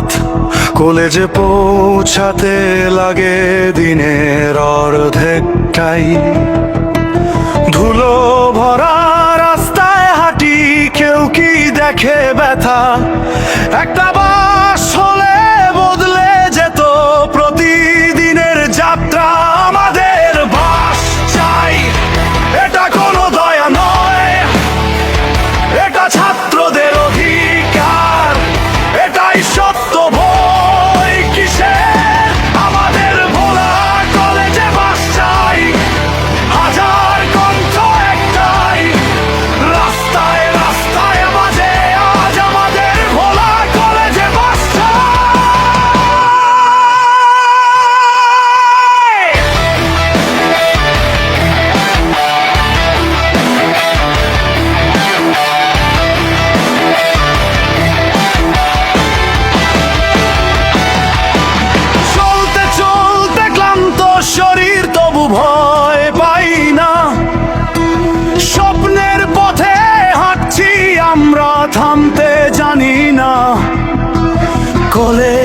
রাত কলেজে পৌঁছাতে লাগে দিনের অর্ধেকটাই। ধুলো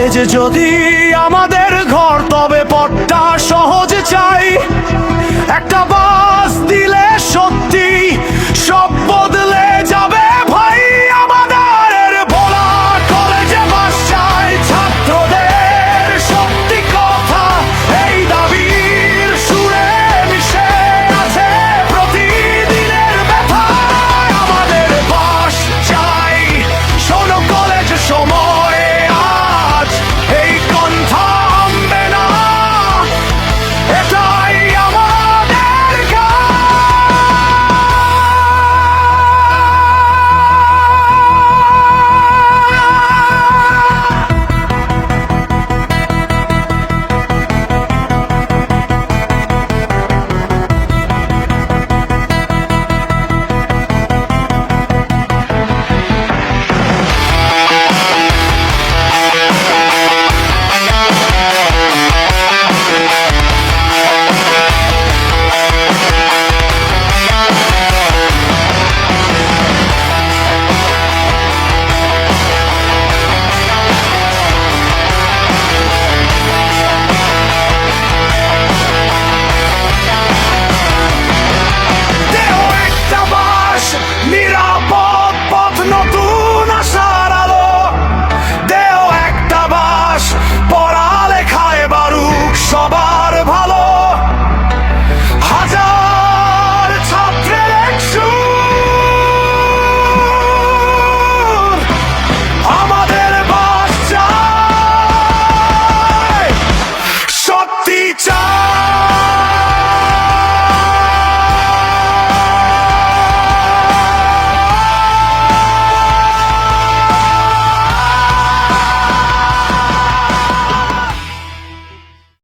যে যদি আমাদের ঘর তবে পট্টা সহজ চাই। একটা বা